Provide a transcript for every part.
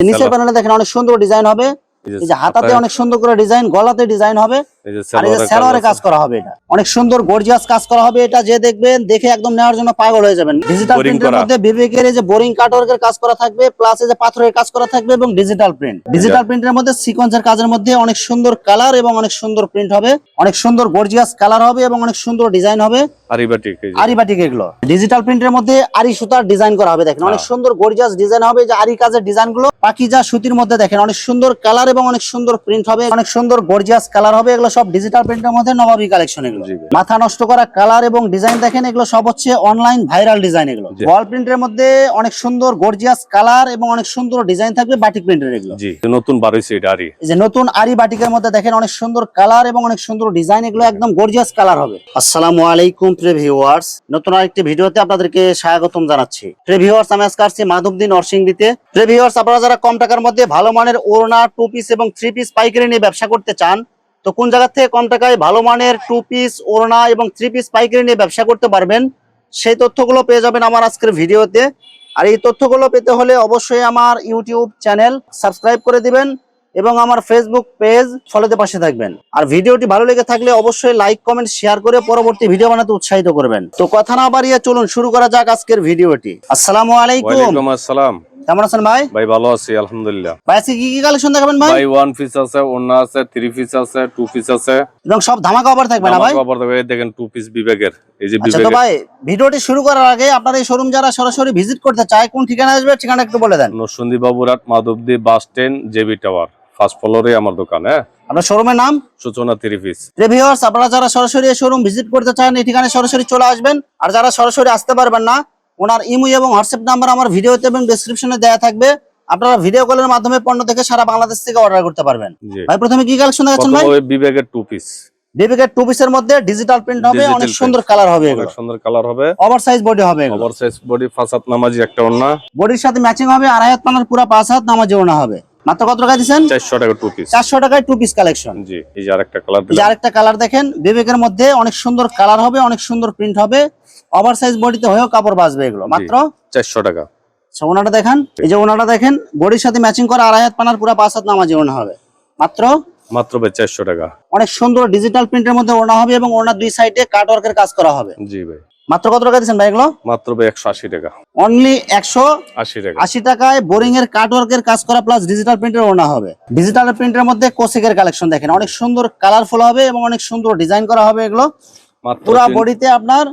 নিচের। প্যানেলে দেখেন অনেক সুন্দর ডিজাইন হবে এই যে হাতাতে অনেক সুন্দর করে ডিজাইন গলাতে ডিজাইন হবে সালোয়ারে কাজ করা হবে এটা। অনেক সুন্দর গর্জিয়াস কাজ করা হবে এটা যে দেখবেন দেখে একদম নেওয়ার জন্য পাগল হয়ে যাবেন। ডিজিটাল প্রিন্টের মধ্যে বিবেকের যে বোরিং কাটওয়ার্কের কাজ করা থাকবে প্লাস যে পাথরের কাজ করা থাকবে এবং ডিজিটাল প্রিন্ট ডিজিটাল প্রিন্টের মধ্যে সিকোয়েন্সের কাজের মধ্যে অনেক সুন্দর কালার এবং অনেক সুন্দর প্রিন্ট হবে। অনেক সুন্দর গর্জিয়াস কালার হবে এবং অনেক সুন্দর ডিজাইন হবে। আরিবাটিক এগুলো। ডিজিটাল প্রিন্টের মধ্যে আরি সুতার ডিজাইন করা হবে দেখেন। অনেক হ্যাঁ। সুন্দর গর্জিয়াস ডিজাইন হবে যে আরি কাজের ডিজাইনগুলো। পাকিজা সুতির মধ্যে দেখেন অনেক সুন্দর কালার এবং অনেক সুন্দর প্রিন্ট হবে। অনেক সুন্দর গর্জিয়াস কালার হবে এগুলো সব ডিজিটাল প্রিন্টের মধ্যে নবাবী কালেকশন এগুলো। মাথা নষ্ট করা কালার এবং ডিজাইন দেখেন এগুলো সব হচ্ছে অনলাইন ভাইরাল ডিজাইন এগুলো। ওয়াল প্রিন্টের মধ্যে অনেক সুন্দর গর্জিয়াস কালার এবং অনেক সুন্দর ডিজাইন থাকবে বাটিক প্রিন্টের এগুলো। নতুন আরি যে নতুন আরি বাটিকের মধ্যে দেখেন অনেক সুন্দর কালার এবং অনেক সুন্দর ডিজাইন এগুলো একদম গর্জিয়াস কালার হবে। আসসালামু আলাইকুম প্রিয় ভিউয়ার্স নতুন আরেকটি ভিডিওতে আপনাদেরকে স্বাগতম জানাচ্ছি। প্রিয় ভিউয়ার্স আমি আজকে আসছি মাধবদী নরসিংদীতে। প্রিয় ভিউয়ার্স আপনারা যারা কম টাকার মধ্যে ভালো মানের ওড়না টু পিস এবং থ্রি পিস পাইকারি নিয়ে ব্যবসা করতে চান তো কোন জায়গা থেকে কম টাকায় ভালো মানের টু পিস ওড়না এবং থ্রি পিস পাইকারি নিয়ে ব্যবসা করতে পারবেন, সেই তথ্যগুলো পেয়ে যাবেন আমার আজকের ভিডিওতে। আর এই তথ্যগুলো পেতে হলে অবশ্যই আমার ইউটিউব চ্যানেল সাবস্ক্রাইব করে দিবেন এবং আমার ফেসবুক পেজ ফলোতে পাশে থাকবেন। আর ভিডিওটি ভালো লেগে থাকলে অবশ্যই লাইক কমেন্ট শেয়ার করে পরবর্তী ভিডিও বানাতে উৎসাহিত করবেন। তো কথা না বাড়িয়ে চলুন, শুরু করা যাক আজকের ভিডিওটি। আসসালামু আলাইকুম। আসসালাম। কেমন আছেন ভাই? ভাই ভালো আছি আলহামদুলিল্লাহ। ভাই আজকে কি কি কালেকশন দেখাবেন ভাই? ভাই ওয়ান পিস আছে ওন্না আছে থ্রি পিস আছে টু পিস আছে। এবং সব ধামাকা অফার থাকবে না ভাই? জামা কাপড় দেখে দেখেন টু পিস বিবেকের এই যে আচ্ছা তো ভাই ভিডিওটি শুরু করার আগে আপনার এই শোরুম যারা সরাসরি ভিজিট করতে চায় কোন ঠিকানা আসবে ঠিকানা একটু বলে দেন। Narsingdi Baburhat Madhabdi bus stand JB tower first ফ্লোরে আমার দোকান হ্যাঁ? আপনার শোরুমের নাম? সূচনা থ্রি পিস রিভিউয়ার্স আপনারা যারা সরাসরি শোরুম ভিজিট করতে চান এই ঠিকানায় সরাসরি চলে আসবেন। আর যারা সরাসরি আসতে পারবেন না ওনার ইমো এবং হোয়াটসঅ্যাপ নাম্বার আমার ভিডিওতে এবং ডেসক্রিপশনে দেওয়া থাকবে। আপনারা ভিডিও কলের মাধ্যমে পণ্য থেকে সারা বাংলাদেশ থেকে অর্ডার করতে পারবেন। ভাই প্রথমে কি কালেকশন দেখাচ্ছেন ভাই? বিবেকের টু পিস বিবেকের টু পিসের মধ্যে ডিজিটাল প্রিন্ট হবে অনেক সুন্দর কালার হবে অনেক এগুলো সুন্দর কালার হবে। ওভার সাইজ বডি হবে এগুলো। ওভার সাইজ বডি ফাসাত নামাজি একটা ওন্না বডির সাথে ম্যাচিং হবে আড়াই হাত পানার পুরো পাঁচ হাত নামাজে ওনা হবে। মাত্র কত টাকা দিচ্ছেন? চারশো টাকা টু পিস চারশো টাকায় টু পিস কালেকশন জি এই যে আরেকটা কালার দিলাম। আরেকটা কালার দেখেন বিবেকের মধ্যে অনেক সুন্দর কালার হবে অনেক সুন্দর প্রিন্ট হবে। ওভার সাইজ বডিতে হয়েও কাপড় বাঁচবে এগুলো। মাত্র? চারশো টাকা। আচ্ছা, ওনাটা দেখেন এই যে ওনাটা দেখেন বডির সাথে ম্যাচিং করা আড়াই হাত পানার পুরো পাঁচ হাত নামাজি ওনা হবে। মাত্র? মাত্র চারশো টাকা। অনেক সুন্দর ডিজিটাল প্রিন্টের মধ্যে ওনা হবে এবং ওনার দুই সাইডে কাট ওয়ার্কের কাজ করা হবে। জি ভাই। মাত্র কত টাকা দিচ্ছেন ভাই এগুলো? মাত্র একশো আশি টাকা। অনলি একশো আশি টাকা। আশি টাকায় বোরিং এর কাট ওয়ার্কের কাজ করা প্লাস ডিজিটাল প্রিন্টের ওনা হবে। ডিজিটাল প্রিন্টের মধ্যে কোসিকের কালেকশন দেখেন। অনেক সুন্দর কালারফুল হবে এবং অনেক সুন্দর ডিজাইন করা হবে এগুলো। পুরো বডিতে আপনার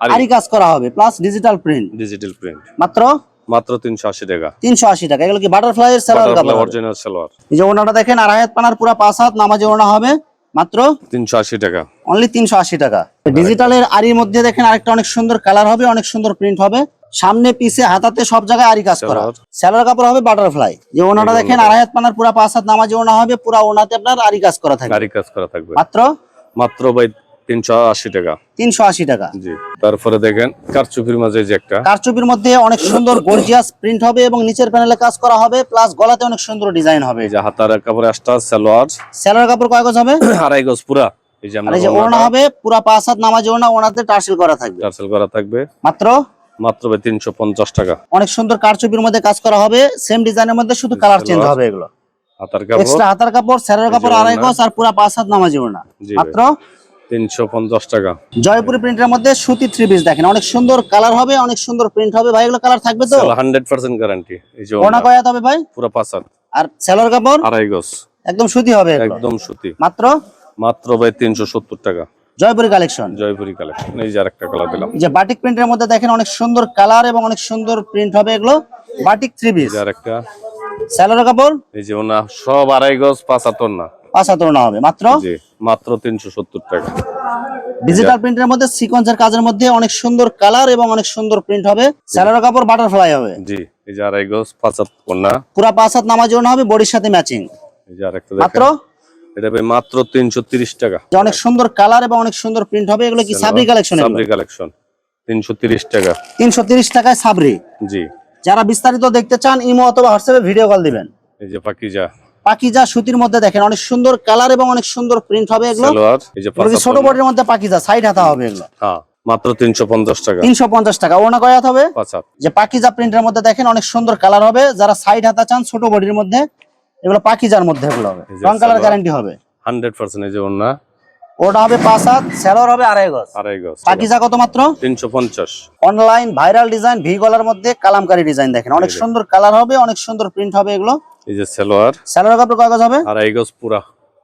আরি। কাজ করা হবে plus digital print digital print মাত্র? মাত্র তিনশো আশি টাকা। তিনশো আশি টাকা। এগুলো কি বাটারফ্লাই এর কাপড় অরিজিনাল সালোয়ার এই যে ওনাটা দেখেন আড়াই হাত পানার পুরো পাঁচ হাত নামাজে ওনা হবে। মাত্র? তিনশো আশি টাকা। অনলি তিনশো আশি টাকা। ডিজিটালের আরির মধ্যে দেখেন আরেকটা অনেক সুন্দর কালার হবে অনেক সুন্দর প্রিন্ট হবে। সামনে পিছে হাতাতে সব জায়গায় আরি কাজ করা। সালোয়ার। স্যালার কাপড় হবে বাটারফ্লাই যে ওনাটা দেখেন। আড়াই হাত পানার পুরো পাঁচ হাত নামাজে ওনা হবে পুরো ওনাতে আপনার আরি কাজ করা থাকবে। গাড়ি কাজ করা থাকবে। মাত্র? মাত্র ভাই তিনশো আশি টাকা। তিনশো আশি টাকা। জি। তারপরে দেখেন কারচুপির মাঝে যে একটা। কারচুপির মধ্যে অনেক সুন্দর গর্জিয়াস প্রিন্ট হবে এবং নিচের প্যানেলে কাজ করা হবে প্লাস গলাতে অনেক সুন্দর ডিজাইন হবে। যে হাতার কাপড়ে আসটা সালোয়ার। স্যালার কাপড় কয় গজ হবে? আড়াই গজ পুরা। এই যে আর আমরা এই যে ওড়না হবে পুরা পাঁচ হাত নামাজে ওড়না ওনাতে টার্সেল করা থাকবে। টার্সেল করা থাকবে। মাত্র? মাত্র তিনশো পঞ্চাশ টাকা। অনেক সুন্দর কারচুপির মধ্যে কাজ করা হবে সেম ডিজাইনের মধ্যে শুধু কালার চেঞ্জ হবে এগুলো। হাতার কাপড়। এক্সট্রা হাতার কাপড় স্যারের কাপড় আড়াই গজ আর পুরা পাঁচ হাত নামাজি ওড়না। মাত্র? তিনশো পঞ্চাশ টাকা। জয়পুরি প্রিন্টের মধ্যে সুতি থ্রি পিস দেখেন অনেক সুন্দর কালার হবে অনেক সুন্দর প্রিন্ট হবে। ভাই এগুলো কালার থাকবে তো? হান্ড্রেড পার্সেন্ট গ্যারান্টি এই যে ওড়না ওড়না, হবে ভাই? পুরো পাঁচ হাত। আর স্যালোর কাপড়? আড়াই গজ। একদম সুতি হবে একদম সুতি। মাত্র? মাত্র ভাই তিনশো সত্তর টাকা। জয়পুরি কালেকশন। জয়পুরি কালেকশন। এই যে আরেকটা কালার দিলাম। যে বাটিক প্রিন্টের মধ্যে দেখেন অনেক সুন্দর কালার এবং অনেক সুন্দর প্রিন্ট হবে এগুলো। বাটিক থ্রি পিস আরেকটা। স্যালোর কাপড়? এই যে ওনা সব আড়াই গজ পাঁচ হাতর না। পাঁচ হাত ওড়না হবে। মাত্র? জি মাত্র তিনশো সত্তর টাকা। ডিজিটাল প্রিন্টের মধ্যে সিকোয়েন্সের কাজের মধ্যে অনেক সুন্দর কালার এবং অনেক সুন্দর প্রিন্ট হবে। স্যালোর কাপড় বাটারফ্লাই হবে। জি এই যে আড়াই গজ পাঁচ হাত না। পুরা পাঁচ হাত নামাজ ওড়না হবে বডির সাথে ম্যাচিং এই যে আরেকটা মাত্র? এটা ভাই মাত্র টাকা। অনেক সুন্দর কালার এবং অনেক সুন্দর প্রিন্ট হবে এগুলো কি সাবরি কালেকশন সাবরি কালেকশন টাকা। টাকায় সাবরি জি। যারা বিস্তারিত দেখতে চান ইমো অথবা হোয়াটসঅ্যাপে ভিডিও কল দিবেন। এই যে পাকিজা। পাকিজা সুতির মধ্যে দেখেন অনেক সুন্দর কালার এবং অনেক সুন্দর প্রিন্ট হবে এগুলো। ছোট বডির মধ্যে পাকিজা সাইড হাতা হবে এগুলো। হ্যাঁ মাত্র তিনশো পঞ্চাশ টাকা। তিনশো পঞ্চাশ টাকা ওনা কয় হাত হবে? যে পাকিজা প্রিন্টের মধ্যে দেখেন অনেক সুন্দর কালার হবে। যারা সাইড হাতা চান ছোট বডির মধ্যে এগুলো পাকিজার মধ্যে এগুলো হবে। রং কালার গ্যারান্টি হবে। হান্ড্রেড পার্সেন্ট এই যে ওনা ওটা হবে পাঁচ হাত স্যালোর হবে আড়াই গজ। আড়াই গজ পাকিজা কত মাত্র? তিনশো পঞ্চাশ। অনলাইন ভাইরাল ডিজাইন ভি গলার মধ্যে কালামকারী ডিজাইন দেখেন। অনেক সুন্দর কালার হবে অনেক সুন্দর প্রিন্ট হবে এগুলো। এই যে সালোয়ার। স্যালোর কাপড় কয় গজ হবে? আড়াই গজ পুরা।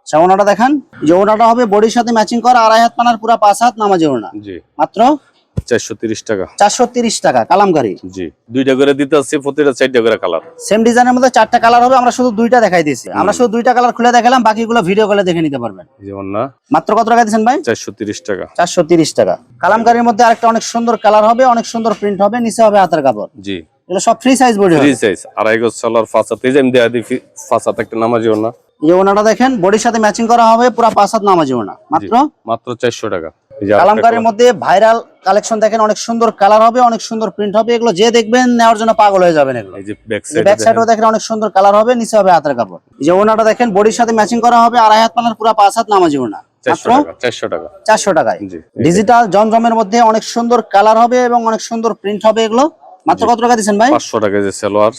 আচ্ছা ওনাটা দেখান। যে ওনাটা হবে বডির সাথে ম্যাচিং করা আড়াই হাত পানার পুরা পাঁচ হাত নামাজে ওনা জি। মাত্র? চারশো তিরিশ টাকা। চারশো তিরিশ টাকা কালামকারী। জি। দুইটা করে দিতে আসছি প্রতিটা চারটা করে কালার সেম ডিজাইনের মধ্যে চারটা কালার হবে আমরা শুধু দুইটা দেখাই দিয়েছি। আমরা শুধু দুইটা কালার খুলে দেখালাম বাকিগুলো ভিডিও কলে দেখে নিতে পারবেন। এই যে ওনা মাত্র কত টাকা দিচ্ছেন ভাই? চারশো তিরিশ টাকা। চারশো তিরিশ টাকা। কালামকারীর মধ্যে আরেকটা অনেক সুন্দর কালার হবে অনেক সুন্দর প্রিন্ট হবে নিচে হবে হাতের কাপড়। জি। এগুলো সব free size body free size আড়াই গজ সালোয়ার পাঁচ হাত এই যে আমি দেয়া দিই ফি- একটা নামাজি ওনা এই ওনাটা দেখেন বডির সাথে ম্যাচিং করা হবে পুরো পাঁচ হাত নামাজি ওনা মাত্র? মাত্র চারশো টাকা। কালামকারীর। মধ্যে ভাইরাল কালেকশন দেখেন অনেক সুন্দর কালার হবে অনেক সুন্দর প্রিন্ট হবে এগুলো যে দেখবেন নেওয়ার জন্য পাগল হয়ে যাবেন এগুলো। এই যে ব্যাক ব্যাক সাইড সাইডও দেখেন। অনেক সুন্দর কালার হবে নিচে হবে হাতের কাপড়। এই যে ওনাটা দেখেন বডির সাথে ম্যাচিং করা হবে আড়াই হাত পালার পুরো পাঁচ হাত নামাজি ওনা। চারশো টাকা চারশো টাকা। চারশো টাকায়। ডিজিটাল জমজমের মধ্যে অনেক সুন্দর কালার হবে এবং অনেক সুন্দর প্রিন্ট হবে এগুলো। মাত্র কত টাকা ভাই? পাঁচশো টাকা যে সালোয়ার।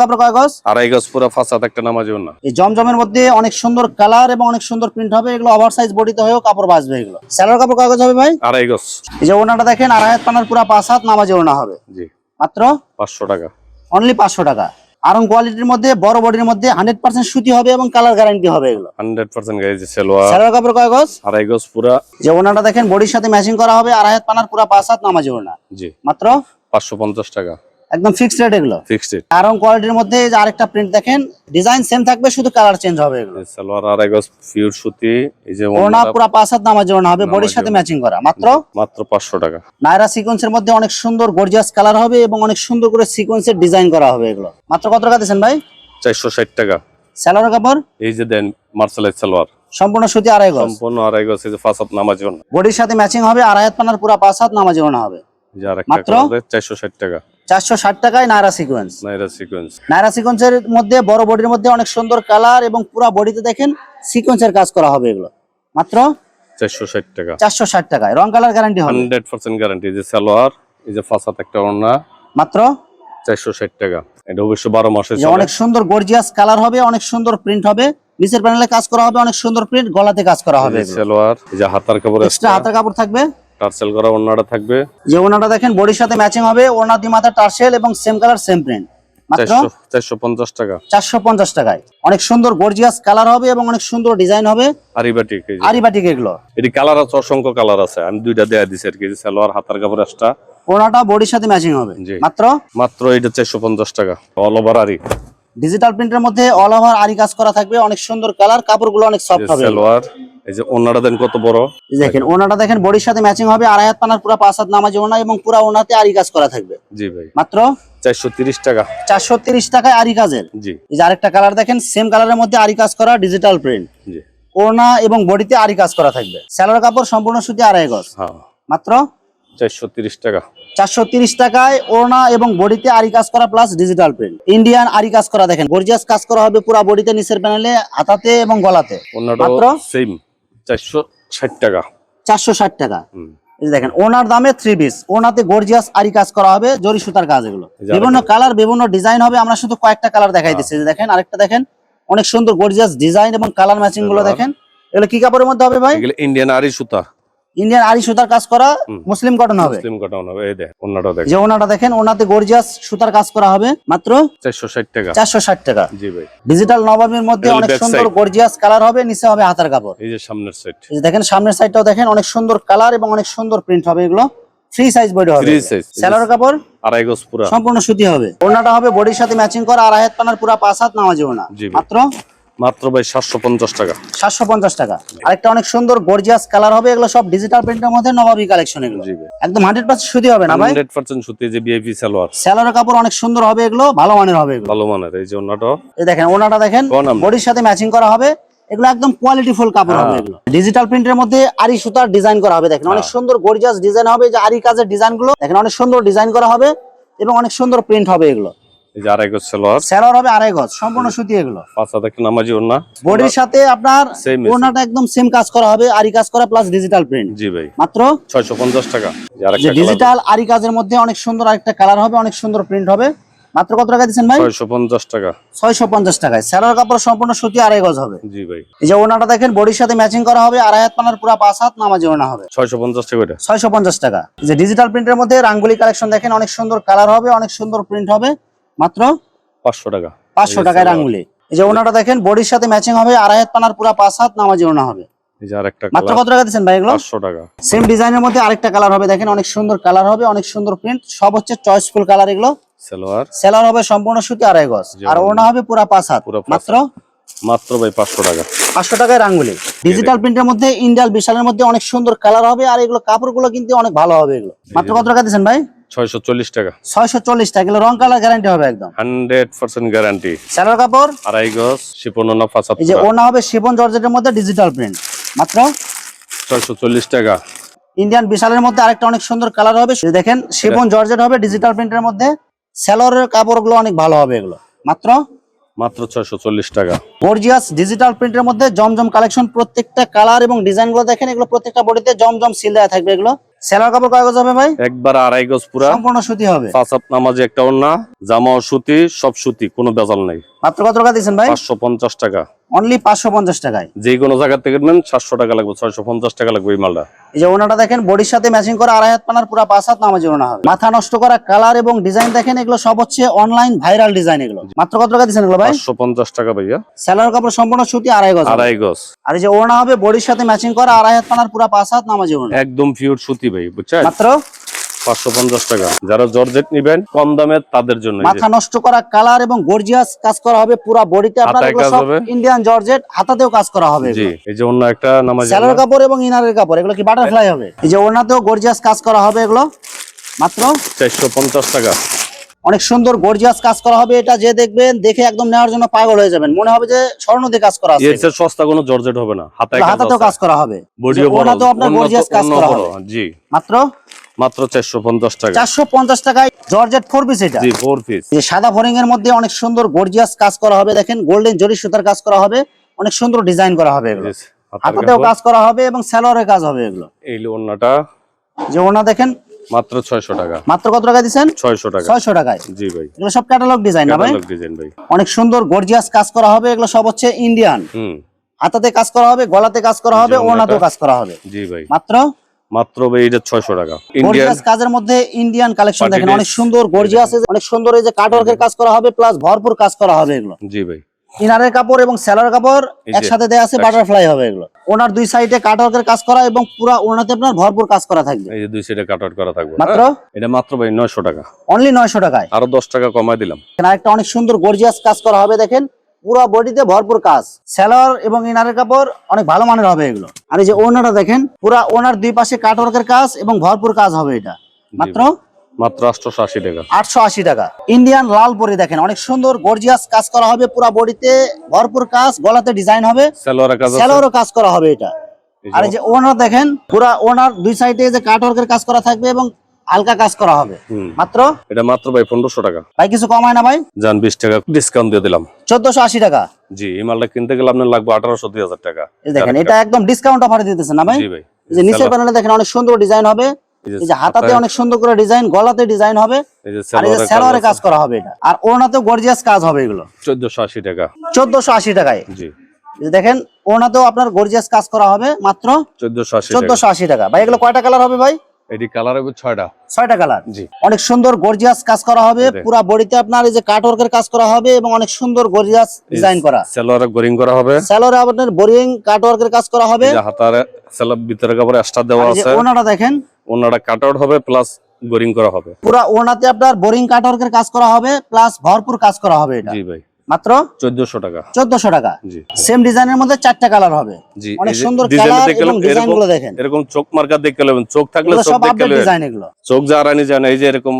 কাপড় কয় গজ? আড়াই গজ পুরো একটা নামাজি ওনা এই জমজমের মধ্যে অনেক সুন্দর কালার এবং অনেক সুন্দর প্রিন্ট হবে এগুলো ওভার সাইজ বডিতে হয়েও কাপড় বাঁচবে এগুলো। কাপড় কয় গজ হবে ভাই? আড়াই গজ। এই যে ওনাটা দেখেন আড়াই হাত পানার পুরো পাঁচ হাত নামাজে ওনা হবে। জি। মাত্র? পাঁচশো টাকা। অনলি পাঁচশো টাকা। আরং কোয়ালিটির মধ্যে বড় বডির মধ্যে হান্ড্রেড পার্সেন্ট সুতি হবে এবং কালার গ্যারান্টি হবে এগুলো। হান্ড্রেড পার্সেন্ট গায়ে যে সালোয়ার। স্যালোর কাপড় কয় গজ? আড়াই গজ পুরা। যে ওনাটা দেখেন বডির সাথে ম্যাচিং করা হবে আড়াই হাত পানার পুরো পাঁচ হাত নামাজে ওনা। জি। মাত্র? পাঁচশো পঞ্চাশ টাকা। একদম ফিক্সড রেট এগুলো? ফিক্সড আরং কোয়ালিটির মধ্যে যে আরেকটা প্রিন্ট দেখেন ডিজাইন সেম থাকবে শুধু কালার চেঞ্জ হবে এগুলো। সালোয়ার আড়াই গজ পিওর সুতি এই যে ওনা পুরো পাঁচ হাত নামাজে ওনা হবে বডির সাথে ম্যাচিং করা। মাত্র? মাত্র পাঁচশো টাকা। নাইরা সিকোয়েন্সের মধ্যে অনেক সুন্দর গর্জিয়াস কালার হবে এবং অনেক সুন্দর করে সিকোয়েন্সের ডিজাইন করা হবে এগুলো। মাত্র কত টাকা দিচ্ছেন ভাই? চারশো ষাট টাকা। সালোয়ার কাপড়? এই যে দেন মার্শালাইজ সালোয়ার। সম্পূর্ণ সুতি আড়াই গজ সম্পূর্ণ আড়াই গজ এই যে পাঁচ হাত নামাজি ওনা বডির সাথে ম্যাচিং হবে আড়াই হাত পানার পুরো পাঁচ হাত নামাজে ওনা হবে। মাত্র? চারশো ষাট টাকা। চারশো ষাট টাকায় নাইরা সিকোয়েন্স নাইরা সিকোয়েন্স নাইরা সিকোয়েন্সের মধ্যে বড় বডির মধ্যে অনেক সুন্দর কালার এবং পুরো বডিতে দেখেন সিকোয়েন্সের কাজ করা হবে এগুলো। মাত্র? চারশো ষাট টাকা। চারশো ষাট টাকায়। রং কালার গ্যারান্টি হবে। হান্ড্রেড পার্সেন্ট গ্যারান্টি যে সালোয়ার এই যে পাঁচ একটা ওড়না মাত্র? চারশো ষাট টাকা। এটা অবশ্য অনেক সুন্দর গর্জিয়াস কালার হবে অনেক সুন্দর প্রিন্ট হবে। নিচের প্যানেলে কাজ করা হবে অনেক সুন্দর প্রিন্ট গলাতে কাজ করা হবে সালোয়ার এই যে হাতার কাপড় এক্সট্রা হাতের কাপড় থাকবে। টার্সেল করা ওড়নাটা থাকবে। যে দেখেন বডির সাথে ম্যাচিং হবে দুই মাথা টার্সেল এবং সেম কালার সেম প্রিন্ট চারশো চারশো পঞ্চাশ টাকা। চারশো পঞ্চাশ টাকায়। অনেক সুন্দর গর্জিয়াস কালার হবে এবং অনেক সুন্দর ডিজাইন হবে। আরিবাটিক আরিবাটিক এগুলো। এটি কালার আছে অসংখ্য কালার আছে। আমি দুইটা দেয়া দিছি আর কি সালোয়ার হাতার কাপড় বডির সাথে ম্যাচিং হবে। মাত্র? মাত্র এটা চারশো পঞ্চাশ টাকা অল ওভার আরি। ডিজিটাল প্রিন্টের মধ্যে অল ওভার আরি কাজ করা থাকবে অনেক সুন্দর কালার কাপড়গুলো অনেক সফট হবে। সালোয়ার। এই যে ওনাটা দেন কত বড়? দেখেন ওনাটা দেখেন বডির সাথে ম্যাচিং হবে আড়াই হাত পানার পুরো পাঁচ হাত নামাজি ওনা এবং পুরো ওনাতে আরি কাজ করা থাকবে। জি ভাই। মাত্র চারশো তিরিশ টাকা। চারশো তিরিশ টাকায় আরি কাজের। জি। এই যে আরেকটা কালার দেখেন সেম কালারের মধ্যে আরি কাজ করা ডিজিটাল প্রিন্ট জি। ওড়না এবং বডিতে আরি কাজ করা থাকবে। স্যালোর কাপড় সম্পূর্ণ সুতি আড়াই গজ। হ্যাঁ। মাত্র টাকা। চারশো তিরিশ টাকায় ওড়না এবং বডিতে আরি কাজ করা প্লাস ডিজিটাল প্রিন্ট ইন্ডিয়ান আরি কাজ করা দেখেন গর্জিয়াস কাজ করা হবে পুরো বডিতে নিচের প্যানেলে হাতাতে এবং গলাতে। মাত্র? সেম চারশো ষাট টাকা। চারশো ষাট টাকা। দেখেন ওনার দামে থ্রি পিস ওনাতে গর্জিয়াস আরি কাজ করা হবে জরি সুতার কাজ এগুলো। বিভিন্ন কালার বিভিন্ন ডিজাইন হবে আমরা শুধু কয়েকটা কালার দেখাই। দিচ্ছি দেখেন আরেকটা দেখেন অনেক সুন্দর গর্জিয়াস ডিজাইন এবং কালার ম্যাচিংগুলো দেখেন। এগুলো কি কাপড়ের মধ্যে হবে ভাই? ইন্ডিয়ান আরি সুতা। ইন্ডিয়ান আরি সুতার কাজ করা মুসলিম কটন হবে। মুসলিম কটাউন হবে। এই দেখ ওনাটা দেখ। যে ওনাটা দেখেন ওনাতে গর্জিয়াস সুতার কাজ করা হবে মাত্র চারশো ষাট টাকা। চারশো ষাট টাকা। জি ভাই। ডিজিটাল নবাবের মধ্যে অনেক সুন্দর গর্জিয়াস কালার হবে নিচে হবে হাতার কাপড়। এই যে সামনের সাইড এই যে দেখেন সামনের সাইডটাও দেখেন অনেক সুন্দর কালার এবং অনেক সুন্দর প্রিন্ট হবে এগুলো। ফ্রি সাইজ বডি হবে। Free size। স্যালোর কাপড়। আড়াই গজ পুরা। সম্পূর্ণ সুতি হবে। ওনাটা হবে বডির সাথে ম্যাচিং করা আর হাত পানার পুরো পাঁচ হাত নামাজি জি মাত্র মাত্র ভাই সাতশো পঞ্চাশ টাকা। সাতশো পঞ্চাশ টাকা। আরেকটা অনেক সুন্দর গর্জিয়াস কালার হবে এগুলো সব ডিজিটাল প্রিন্টের মধ্যে নবাবী কালেকশন এগুলো। একদম হান্ড্রেড পার্সেন্ট সুতি হবে না ভাই? হান্ড্রেড পার্সেন্ট সুতি যে বিআইপি সালোয়ার। কাপড় অনেক সুন্দর হবে এগুলো ভালো মানের হবে এগুলো। ভালো মানের এই যে ওনাটা। এই দেখেন ওনাটা দেখেন বডির সাথে ম্যাচিং করা হবে। এগুলো একদম কোয়ালিটি ফুল কাপড় হবে হ্যাঁ। এগুলো। ডিজিটাল প্রিন্টের মধ্যে আরি সুতার ডিজাইন করা হবে দেখেন। অনেক হ্যাঁ। সুন্দর গর্জিয়াস ডিজাইন হবে যে আরি কাজের ডিজাইনগুলো। দেখেন অনেক সুন্দর ডিজাইন করা হবে এবং অনেক সুন্দর প্রিন্ট হবে এগুলো। এই যে আড়াই গজ সালোয়ার। স্যালোয়ার হবে আড়াই গজ সম্পূর্ণ সুতি এগুলো। পাঁচ হাতে নামাজি ওড়না। বডির সাথে আপনার Same একদম সেম কাজ করা হবে আরি কাজ করা প্লাস ডিজিটাল প্রিন্ট জি ভাই। মাত্র? ছয়শো পঞ্চাশ টাকা। যে যে আরেকটা ডিজিটাল আরি কাজের মধ্যে অনেক সুন্দর আরেকটা কালার হবে অনেক সুন্দর প্রিন্ট হবে। মাত্র কত টাকা দিচ্ছেন ভাই? টাকায়। কাপড় সম্পূর্ণ সুতি আড়াই গজ হবে। জি ভাই। এই যে ওনাটা দেখেন বডির সাথে ম্যাচিং করা হবে আড়াই হাত পানার পুরো পাঁচ হাত নামাজি ওনা হবে। ছয়শো পঞ্চাশ টাকা এটা। ছয়শো পঞ্চাশ টাকা। যে ডিজিটাল প্রিন্টের মধ্যে রাঙ্গুলি কালেকশন দেখেন অনেক সুন্দর কালার হবে অনেক সুন্দর প্রিন্ট হবে। মাত্র পাঁচশো টাকা। পাঁচশো টাকায় সালোয়ার। রাঙ্গুলি এই যে ওনাটা দেখেন বডির সাথে ম্যাচিং হবে আড়াই হাত পানার পুরো পাঁচ হাত নামাজি ওনা হবে। মাত্র কত টাকা দিচ্ছেন ভাই এগুলো? পাঁচশো টাকা। সেম ডিজাইনের মধ্যে আরেকটা কালার হবে দেখেন অনেক সুন্দর কালার হবে অনেক সুন্দর প্রিন্ট সব হচ্ছে চয়েসফুল কালার এগুলো। সালোয়ার। সেলার হবে সম্পূর্ণ সুতি আড়াই গজ। আর ওনা হবে পুরা পাঁচ হাত। মাত্র? মাত্র ভাই পাঁচশো টাকা। পাঁচশো টাকায় রাঙ্গুলি ডিজিটাল প্রিন্টের মধ্যে ইন্ডিয়াল বিশালের মধ্যে অনেক সুন্দর কালার হবে আর এগুলো কাপড়গুলো কিন্তু অনেক ভালো হবে এগুলো। মাত্র কত টাকা দিচ্ছেন ভাই? ছয়শো চল্লিশ টাকা। ছয়শো চল্লিশ টাকা এগুলো রং কালার গ্যারান্টি হবে একদম। হান্ড্রেড পার্সেন্ট গ্যারান্টি স্যালোর কাপড়? আড়াই গজ শিপন্ন পাঁচ এই যে ওনা হবে শিবন জর্জেটের মধ্যে ডিজিটাল প্রিন্ট মাত্র? ছয়শো চল্লিশ টাকা। ইন্ডিয়ান বিশালের মধ্যে আরেকটা অনেক সুন্দর কালার হবে। দেখেন শিবন জর্জেট হবে ডিজিটাল প্রিন্টের মধ্যে। স্যালোরের কাপড়গুলো অনেক ভালো হবে এগুলো। মাত্র? মাত্র ছয়শো চল্লিশ টাকা। গর্জিয়াস ডিজিটাল প্রিন্টের মধ্যে জমজম কালেকশন প্রত্যেকটা কালার এবং ডিজাইনগুলো দেখেন এগুলো প্রত্যেকটা বডিতে জমজম সিল দেওয়া থাকবে এগুলো। সেলার কাপড় কয় গজ হবে ভাই? একবার আড়াই গজ পুরা। সম্পূর্ণ সুতি হবে। পাঁচ হাত নামাজি একটা ওড়না জামা সুতি সব সুতি কোনো বেজাল নাই। মাত্র কত টাকা দিচ্ছেন ভাই? পাঁচশো পঞ্চাশ টাকা। অনলি পাঁচশো পঞ্চাশ টাকায়। যে কোনো জায়গা থেকে নেন সাতশো টাকা লাগবে ছয়শো পঞ্চাশ টাকা লাগবে এই মালটা। এই যে ওনাটা দেখেন বডির সাথে ম্যাচিং করা আড়াই হাত পানার পুরো পাঁচ হাত নামাজি ওনা হবে। মাথা নষ্ট করা কালার এবং ডিজাইন দেখেন এগুলো সব হচ্ছে অনলাইন ভাইরাল ডিজাইন এগুলো। মাত্র কত টাকা দিচ্ছেন এগুলো ভাই? পাঁচশো পঞ্চাশ টাকা ভাইয়া। সেলার কাপড় সম্পূর্ণ সুতি আড়াই গজ আড়াই গজ। আর এই যে ওনা হবে বডির সাথে ম্যাচিং করা আড়াই হাত পানার পুরো পাঁচ হাত নামাজি ওনা একদম পিওর সুতি ভাই বুঝছেন? মাত্র? পাঁচশো পঞ্চাশ টাকা। যারা জর্জেট নিবেন কম দামে তাদের জন্য মাথা নষ্ট করা কালার এবং গর্জিয়াস কাজ করা হবে পুরো বডিতে। ইন্ডিয়ান জর্জেট হাতাতেও কাজ করা হবে জি এই যে অন্য একটা নামাজ স্যালোর কাপড় এবং ইনারের কাপড় এগুলো কি বাটারফ্লাই হবে? এই যে ওনাতেও গর্জিয়াস কাজ করা হবে এগুলো। মাত্র? চারশো পঞ্চাশ টাকা। অনেক সুন্দর গর্জিয়াস কাজ করা হবে এটা যে দেখবেন দেখে একদম নেওয়ার জন্য পাগল হয়ে যাবেন। মনে হবে যে স্বর্ণ দিয়ে কাজ করা আছে। এর সস্তা কোনো জর্জেট হবে না। হাতাতেও আছে। কাজ করা হবে। বডিও বড় ওনাতেও আপনার গর্জিয়াস কাজ করা হবে। জি। মাত্র? মাত্র চারশো পঞ্চাশ টাকা। চারশো পঞ্চাশ টাকায় জর্জেট ফোর পিস এটা। জি ফোর পিস এই সাদা ফরিং এর মধ্যে অনেক সুন্দর গর্জিয়াস কাজ করা হবে। দেখেন গোল্ডেন জরি সুতার কাজ করা হবে। অনেক সুন্দর ডিজাইন করা হবে এগুলো। হাতাতেও কাজ। করা হবে এবং স্যালোয়ারের কাজ হবে এগুলো। এই অন্যটা যে ওনা দেখেন মাত্র ছয়শো টাকা। মাত্র কত টাকা দিচ্ছেন? ছয়শো টাকা। ছয়শো টাকায়। জি ভাই। এগুলো সব ক্যাটালগ ডিজাইন না ভাই? ক্যাটালগ ডিজাইন ভাই। অনেক সুন্দর গর্জিয়াস কাজ করা হবে এগুলো সব হচ্ছে ইন্ডিয়ান হুম। হাতাতে কাজ করা হবে গলাতে কাজ করা হবে জি, কাজ করা হবে। জি ভাই। মাত্র? মাত্র ভাই এটা ছয়শো টাকা। ইন্ডিয়ান গর্জিয়াস কাজের মধ্যে ইন্ডিয়ান কালেকশন দেখেন অনেক সুন্দর গর্জিয়াস অনেক সুন্দর এই যে কাটওয়ার্কের কাজ করা হবে প্লাস ভরপুর কাজ করা হবে এগুলো। জি ভাই। ইনারের কাপড় এবং স্যালার কাপড় একসাথে দেওয়া আছে বাটারফ্লাই হবে এগুলো। ওনার দুই সাইডে কাটওয়ার্কের কাজ করা এবং পুরা ওনাতে আপনার ভরপুর কাজ করা থাকবে। এই যে দুই সাইডে কাট আউট করা থাকবে। মাত্র? হ্যাঁ? এটা মাত্র ভাই নয়শো টাকা। অনলি নয়শো টাকায়? আরও দশ টাকা কমায় দিলাম। এখানে আরেকটা অনেক সুন্দর গর্জিয়াস কাজ করা হবে দেখেন। পুরো বডিতে ভরপুর কাজ। স্যালোয়ার এবং ইনারের কাপড় অনেক ভালো মানের হবে এগুলো। আর এই যে ওনারটা দেখেন পুরা ওনার দুই পাশে কাটওয়ার্কের কাজ এবং ভরপুর কাজ হবে এটা। মাত্র? মাত্র আটশোশো আশি টাকা। আটশো আশি টাকা। ইন্ডিয়ান লাল পরি দেখেন অনেক সুন্দর গর্জিয়াস কাজ করা হবে পুরা বডিতে ভরপুর কাজ গলাতে ডিজাইন হবে সালোয়ারের কাজ আছে। স্যালোয়ারও কাজ করা হবে এটা। আর যে ওনার দেখেন পুরা ওনার দুই সাইডে যে কাটওয়ার্কের কাজ করা থাকবে এবং হালকা কাজ করা হবে। মাত্র? এটা মাত্র ভাই পনেরোশো টাকা। ভাই কিছু কমায় না ভাই? যান বিশ টাকা ডিসকাউন্ট দিয়ে দিলাম। চোদ্দশো আশি টাকা। জি এই মালটা কিনতে গেলে আপনার লাগবে আঠারোশো দুই হাজার টাকা। দেখেন এটা একদম ডিসকাউন্ট অফারে দিতেছে না ভাই? যে নিচের প্যানেলে দেখেন অনেক সুন্দর ডিজাইন হবে। এই যে হাতাতে অনেক সুন্দর করে ডিজাইন গলাতে ডিজাইন হবে আর এই যে সালোয়ারে কাজ করা হবে এটা। আর গর্জিয়াস কাজ হবে এগুলো। চোদ্দশো আশি টাকা। চোদ্দশো আশি টাকায়। জি। দেখেন ওনাতেও আপনার গর্জিয়াস কাজ করা হবে মাত্র টাকা। ভাই এগুলো কয়টা কালার হবে ভাই? এটি কালার হবে ছয়টা। ছয়টা কালার জি। অনেক সুন্দর গর্জিয়াস কাজ করা হবে দেখেন। পুরা বডিতে আপনার এই যে কাজ করা হবে এবং অনেক সুন্দর গর্জিয়াস ডিজাইন করা। সালোয়ারে গোরিং করা হবে। আপনার বোরিং কাজ করা হবে। হাতারে সালোয়ার ভিতরে কাপড়ে এক্সট্রা দেওয়া আর আছে। ওনাটা দেখেন ওনাটা কাট আউট হবে প্লাস বোরিং করা হবে। পুরা ওনাতে আপনার বোরিং কাটওয়ার্কের কাজ করা হবে প্লাস ভরপুর কাজ করা হবে এটা। জি ভাই। মাত্র? চোদ্দশো টাকা। চোদ্দশো টাকা। জি। সেম ডিজাইনের মধ্যে চারটা কালার হবে। জি অনেক সুন্দর কালার এবং ডিজাইনগুলো দেখেন। এরকম চোখ মার্কা দেখতে নেবেন চোখ থাকলে চোখ সব আপডেট দেখলে ডিজাইন এগুলো চোখ যারানি জানে এই যে এরকম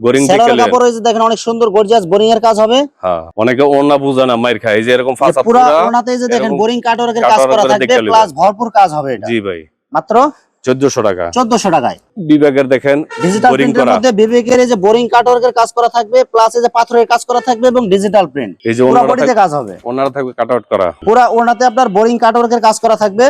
গোরিং সেলার দেখলে কাপড় এই যে দেখেন অনেক সুন্দর গর্জিয়াস বোরিং এর কাজ হবে। হ্যাঁ অনেকে ওনা বুঝে না মাইর খায়। এই যে এরকম যে ফাঁসা পুরা ওনাতে এই যে দেখেন বোরিং কাটওয়ার্কের কাজ করা থাকবে প্লাস ভরপুর কাজ হবে এটা। জি ভাই। মাত্র? চোদ্দশো টাকা। চোদ্দশো টাকায়। বিবেকের দেখেন ডিজিটাল প্রিন্টের মধ্যে বিবেকের এই যে বোরিং কাটওয়ার্কের কাজ করা থাকবে প্লাস এই যে পাথরের কাজ করা থাকবে এবং ডিজিটাল প্রিন্ট এই যে ওনারা কাজ হবে। ওনারা থাকবে কাট আউট করা। পুরো ওনাতে আপনার বোরিং কাটওয়ার্কের কাজ করা থাকবে।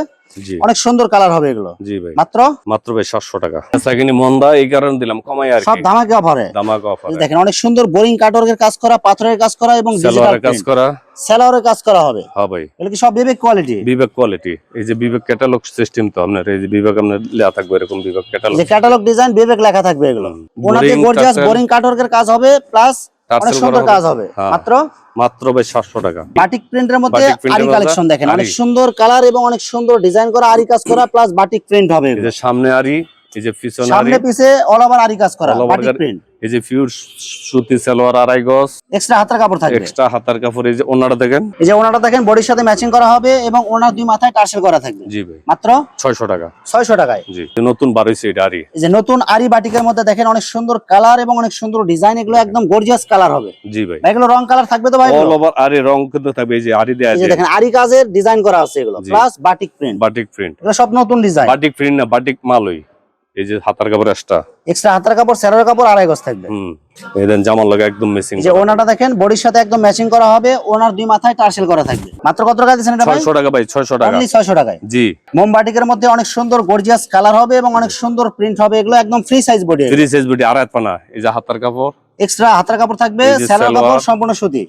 অনেক সুন্দর কালার হবে এগুলো। জি ভাই। মাত্র? মাত্র ভাই সাতশো টাকা। সেকেন্ড মন্দা এই কারণে দিলাম কমাই আর সব ধামাকে অফারে দামাক অফার দেখেন অনেক সুন্দর বোরিং কাটওয়ার্কের কাজ করা পাথরের কাজ করা এবং ডিজিটাল কাজ করা। সেলারের কাজ করা হবে। হ্যাঁ ভাই। এগুলো কি সব বিবেক কোয়ালিটি বিবেক কোয়ালিটি এই যে বিবেক ক্যাটালগ সিস্টেম তো আপনার এই যে বিবেক আপনার লেয়া থাকবে এরকম বিবেক ক্যাটালগ যে ক্যাটালগ ডিজাইন বিবেক লেখা থাকবে এগুলো। ওনাতে Boring গর্জিয়াস বোরিং কাটওয়ার্কের কাজ হবে প্লাস অনেক সুন্দর কাজ হবে। হ্যাঁ। মাত্র? মাত্র ভাই সাতশো টাকা। বাটিক প্রিন্টের মধ্যে আরি কালেকশন দেখেন। অনেক সুন্দর কালার এবং অনেক সুন্দর ডিজাইন করা আরি কাজ করা প্লাস বাটিক প্রিন্ট হবে। এই যে সামনে আরি এই যে পিছনে আরি। সামনে পিছে অল ওভার আরি কাজ করা বাটিক প্রিন্ট এই যে পিওর সুতি সালোয়ার আড়াই গজ। এক্সট্রা হাতের কাপড় থাকবে। এক্সট্রা হাতার কাপড় এই যে ওনারা দেখেন। এই যে ওনাটা দেখেন বডির সাথে ম্যাচিং করা হবে এবং ওনার দুই মাথায় টার্সেল করা থাকবে। জি ভাই। মাত্র ছয়শো টাকা। ছয়শো টাকায়। জি। নতুন বার এটা আরি এই যে নতুন আরি বাটিকের মধ্যে দেখেন অনেক সুন্দর কালার এবং অনেক সুন্দর ডিজাইন এগুলো একদম গর্জিয়াস কালার হবে। জি ভাই। ভাই, এগুলো রং কালার থাকবে তো ভাই অল ওভার আরি রং কিন্তু থাকবে এই যে আরি দেয়া আছে। দেখেন আরি কাজের ডিজাইন করা আছে এগুলো plus batik print batik print এগুলো সব নতুন ডিজাইন বাটিক প্রিন্ট না বাটিক মালই। এই যে হাতার কাপড় এক্সট্রা এক্সট্রা হাতের কাপড় কাপড় আড়াই গজ থাকবে। হুম এই দেন জামার লাগে একদম এই যে ওনাটা দেখেন বডির সাথে একদম ম্যাচিং করা হবে ওনার দুই মাথায় টার্সেল করা থাকবে। মাত্র কত টাকা এটা ভাই? ছয়শো টাকা ভাই ছয়শো টাকা। অনলি ছয়শো টাকায়। জি। মোমবাটিকের মধ্যে অনেক সুন্দর গর্জিয়াস কালার হবে এবং অনেক সুন্দর প্রিন্ট হবে। এগুলো একদম free size body three size বিটি আড়াই পানা। এই যে হাতার কাপড়। এক্সট্রা হাতের কাপড় থাকবে সেলার কাপড় সম্পূর্ণ সুতি।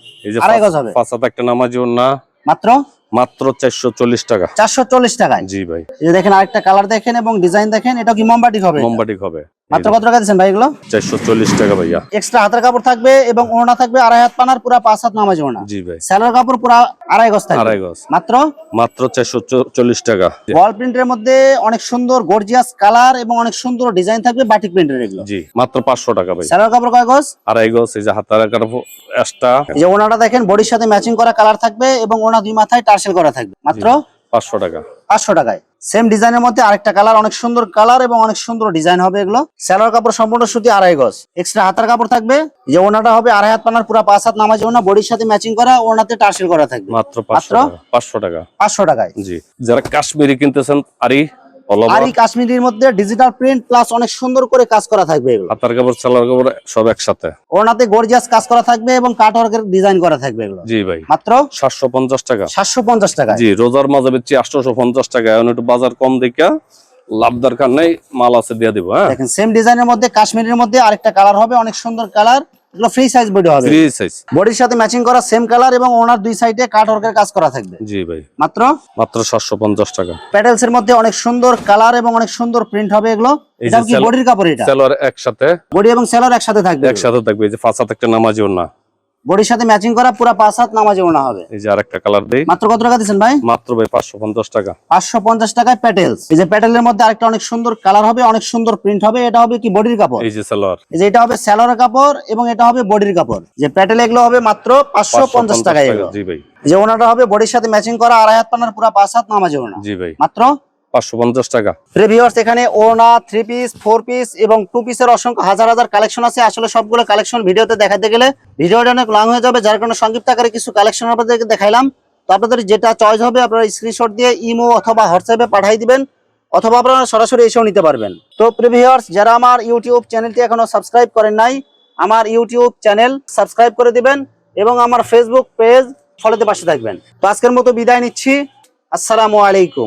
আড়াই গজ হবে। পাঁচাত একটা নামাজি না মাত্র? মাত্র চারশো চল্লিশ টাকা। চারশো চল্লিশ টাকায়? জি ভাই। দেখেন আরেকটা কালার দেখেন এবং ডিজাইন দেখেন এটা কি মোমবাটিক হবে? মোমবাটিক হবে। মাত্র কত টাকা দিচ্ছেন ভাই এগুলো? চারশো চল্লিশ টাকা ভাইয়া। এক্সট্রা হাতের কাপড় থাকবে এবং ওড়না থাকবে আড়াই হাত পানার পুরা পাঁচ হাত নামাজি ওড়না। জি ভাই। সেলার কাপড় পুরা আড়াই গজ থাকবে। আড়াই গজ। মাত্র? মাত্র চারশো চল্লিশ টাকা। ওয়াল প্রিন্টের মধ্যে অনেক সুন্দর গর্জিয়াস কালার এবং অনেক সুন্দর ডিজাইন থাকবে বাটিক প্রিন্টের এগুলো। জি মাত্র পাঁচশো টাকা ভাই। সেলার কাপড় কয় গজ? আড়াই গজ এই যে হাতার কাপড় এক্সট্রা যে ওনাটা দেখেন বডির সাথে ম্যাচিং করা কালার থাকবে এবং ওনা দুই মাথায় টার্সেল করা থাকবে। মাত্র? পাঁচশো টাকা। পাঁচশো টাকায়। সেম ডিজাইনের মধ্যে আরেকটা কালার অনেক সুন্দর কালার এবং অনেক সুন্দর ডিজাইন হবে এগুলো। সেলার কাপড় সম্পূর্ণ সুতি আড়াই গজ। এক্সট্রা হাতার কাপড় থাকবে। যে ওনাটা হবে আড়াই হাত পানার পুরা পাঁচ হাত নামাজ ওনা বডির সাথে ম্যাচিং করা ওনাতে টার্সেল করা থাকবে। মাত্র পাঁচশো টাকা। পাঁচশো টাকা। পাঁচশো টাকায়। জি। যারা কাশ্মীরি কিনতেছেন আরি আর কাশ্মীরির মধ্যে ডিজিটাল প্রিন্ট প্লাস অনেক সুন্দর করে কাজ করা থাকবে এগুলো। হাতার কাপড় সালোয়ার কাপড় সব একসাথে। ওনাতে গর্জিয়াস কাজ করা থাকবে এবং কাট ওয়ার্কের ডিজাইন করা থাকবে এগুলো। জি ভাই। মাত্র সাতশো পঞ্চাশ টাকা। সাতশো পঞ্চাশ টাকায়। জি রোজার মাঝে বেচছি আটশোশো পঞ্চাশ টাকা। এখন একটু বাজার কম দেখা লাভ দরকার নেই মাল আছে দিয়ে দিব হ্যাঁ। দেখেন সেম ডিজাইনের মধ্যে কাশ্মীরের মধ্যে আরেকটা কালার হবে অনেক সুন্দর কালার এগুলো ফ্রি সাইজ বডি হবে। থ্রি সাইজ বডির সাথে ম্যাচিং করা সেম কালার এবং ওনার দুই সাইডে কাট ওয়ার্কের কাজ করা থাকবে। জি ভাই। মাত্র? মাত্র সাতশো পঞ্চাশ টাকা। এর মধ্যে অনেক সুন্দর কালার এবং অনেক সুন্দর প্রিন্ট হবে এগুলো। এটা কি বডির কাপড় এটা? একসাথে। বডি এবং সেলার একসাথে থাকবে। একসাথে থাকবে। এই যে ফাঁসাত একটা নামাজিও না। বডির সাথে ম্যাচিং করা পুরো পাঁচ হাত নামাজে ওনা হবে। এই যে আরেকটা কালার দেই। মাত্র কত টাকা দিচ্ছেন ভাই? মাত্র ভাই পাঁচশো পঞ্চাশ টাকা। পাঁচশো পঞ্চাশ টাকায় প্যাটেলস এই যে প্যাটেলের মধ্যে আরেকটা অনেক সুন্দর কালার হবে অনেক সুন্দর প্রিন্ট হবে এটা হবে কি বডির কাপড়? এই যে সালোয়ার। এই যে এটা হবে স্যালোয়ার কাপড় এবং এটা হবে বডির কাপড়। যে প্যাটেল এগুলো হবে মাত্র পাঁচশো পঞ্চাশ টাকায় এগুলো। জি ভাই। যে ওনাটা হবে বডির সাথে ম্যাচিং করা আড়াই হাত পানার পুরো পাঁচ হাত নামাজে ওনা জি ভাই। মাত্র পাঁচশো পঞ্চাশ টাকা। প্রিভিউয়ার্স এখানে ওনা থ্রি পিস ফোর পিস এবং টু পিসের অসংখ্য হাজার হাজার কালেকশন আছে। আসলে সবগুলো কালেকশন ভিডিওতে দেখাতে গেলে ভিডিওটা অনেক লং হয়ে যাবে। যার কারণে সংক্ষিপ্ত আকারে কিছু কালেকশন আপনাদেরকে দেখাইলাম। তো আপনাদের যেটা চয়েস হবে, আপনারা স্ক্রিনশট দিয়ে ইমো অথবা হোয়াটসঅ্যাপে পাঠিয়ে দিবেন অথবা আপনারা সরাসরি এসেও নিতে পারবেন। তো প্রিভিউয়ার্স যারা আমার ইউটিউব চ্যানেলটি এখনও সাবস্ক্রাইব করেন নাই, আমার ইউটিউব চ্যানেল সাবস্ক্রাইব করে দিবেন এবং আমার ফেসবুক পেজ ফলোতে পাশে থাকবেন। তো আজকের মতো বিদায় নিচ্ছি। আসসালামু আলাইকুম।